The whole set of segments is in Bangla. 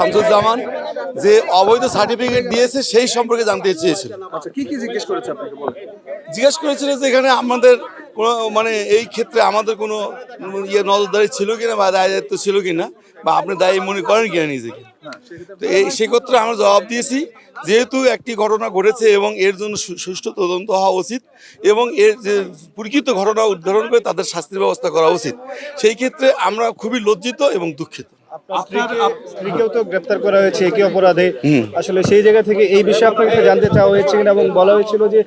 শামসুজ্জামান যে অবৈধ সার্টিফিকেট দিয়েছে সেই সম্পর্কে জানতে চেয়েছিল। আচ্ছা কি কি জিজ্ঞেস করেছে আপনাকে জিজ্ঞেস করেছিল যে এখানে আমাদের কোনো মানে এই ক্ষেত্রে আমাদের কোনো ইয়ে নজরদারি ছিল কিনা বা দায় দায়িত্ব ছিল কিনা বা আপনি দায়ী মনে করেন কিনা নিজেকে? তো এই সেক্ষেত্রে আমরা জবাব দিয়েছি যেহেতু একটি ঘটনা ঘটেছে এবং এর জন্য সুষ্ঠু তদন্ত হওয়া উচিত এবং এর যে পরিচিত ঘটনা উদ্ঘাটন করে তাদের শাস্তির ব্যবস্থা করা উচিত সেই ক্ষেত্রে আমরা খুবই লজ্জিত এবং দুঃখিত। স্ত্রীকেও তো গ্রেপ্তার করা হয়েছে একই অপরাধে। আসলে সেই জায়গা থেকে এই বিষয়ে আপনাকে জানতে চাওয়া হয়েছে কিনা এবং বলা হয়েছিল যে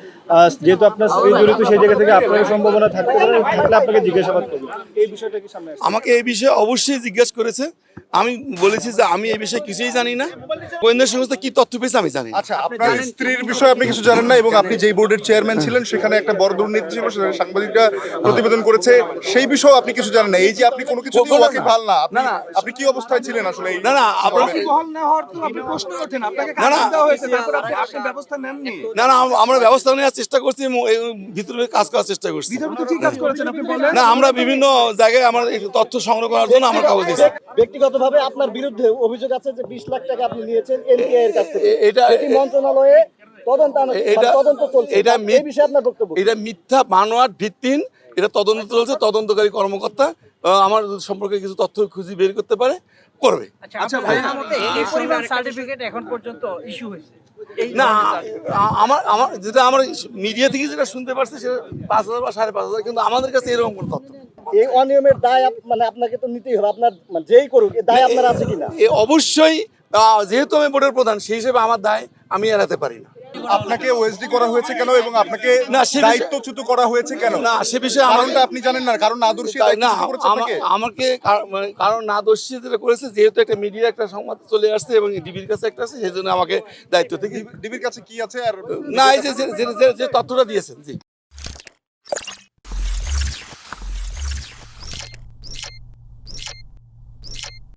যেহেতু আপনার স্ত্রী জড়িত সেই জায়গা থেকে আপনার সম্ভাবনা থাকতে পারে থাকলে আপনাকে জিজ্ঞাসাবাদ করবে। এই বিষয়টা কি সামনে আমাকে এই বিষয়ে অবশ্যই জিজ্ঞেস করেছে। আমি বলেছি যে আমি এই বিষয়ে কিছুই জানি না। গোয়েন্দা সংস্থা কি তথ্য পেয়েছে আমি জানি আচ্ছা আপনার স্ত্রীর বিষয়ে আপনি কিছু জানেন না এবং আপনি যেই বোর্ডের চেয়ারম্যান ছিলেন সেখানে একটা বড় দুর্নীতি ছিল সেটা সাংবাদিকরা প্রতিবেদন করেছে। সেই বিষয়ে আপনি কিছু জানেন না। এই যে আপনি কোনো কিছু দিয়ে ওয়াকি ভালো না আপনি আপনি কি অবস্থায় ছিলেন আসলে না না আপনার বহল না হওয়ার তো আপনি প্রশ্ন ওঠেন আপনাকে না, না। কাজ দেওয়া হয়েছে তারপর আপনি আপনি ব্যবস্থা নেননি। না না আমরা ব্যবস্থা নেওয়ার চেষ্টা করছি এই ভিতরে কাজ করার চেষ্টা করছি। ভিতরে তো কি কাজ করেছেন আপনি বলেন? না আমরা বিভিন্ন জায়গায় আমার তথ্য সংগ্রহ করার জন্য আমার কাগজ দিয়েছি। ব্যক্তিগতভাবে আপনার বিরুদ্ধে অভিযোগ আছে যে বিশ লাখ টাকা আপনি নিয়েছেন এনপিআই এর কাছ থেকে। এটা মন্ত্রণালয়ে তদন্ত এটা তদন্ত চলছে। এটা বিষয়ে আপনার বক্তব্য এটা মিথ্যা ভিত্তিহীন। এটা তদন্ত চলছে তদন্তকারী কর্মকর্তা আমার সম্পর্কে কিছু তথ্য খুঁজে বের করতে পারে করবে। আচ্ছা এই পরিমাণ সার্টিফিকেট এখন পর্যন্ত ইস্যু হয়েছে। না আমার আমার যেটা আমার মিডিয়া থেকে যেটা শুনতে পারছি সেটা পাঁচ হাজার বা সাড়ে পাঁচ হাজার কিন্তু আমাদের কাছে এরকম কোনো তথ্য এই অনিয়মের দায় মানে আপনাকে তো নিতেই হবে আপনার মানে যেই করুক এই দায় আপনার আছে কিনা? এ অবশ্যই যেহেতু আমি বোর্ডের প্রধান সেই হিসেবে আমার দায় আমি এড়াতে পারি না। আপনাকে ওএসডি করা হয়েছে কেন এবং আপনাকে না, সে বিষয়ে- দায়িত্বচ্যুত করা হয়েছে কেন? না সে বিষয়ে আমার কারণটা আপনি জানেন না কারণ আদর্শী তাই না দায়িত্বচ্যুত করেছে আমা- আপনাকে? আমাকে কার- মানে কারণ না দোষী যেটা করেছে যেহেতু একটা মিডিয়া একটা সংবাদ চলে আসছে এবং ডিবির কাছে একটা আছে সেই জন্য আমাকে দায়িত্ব থেকে ডিবির কাছে কি আছে আর না এই যে যে- যে- যে- যে তথ্যটা দিয়েছেন জি।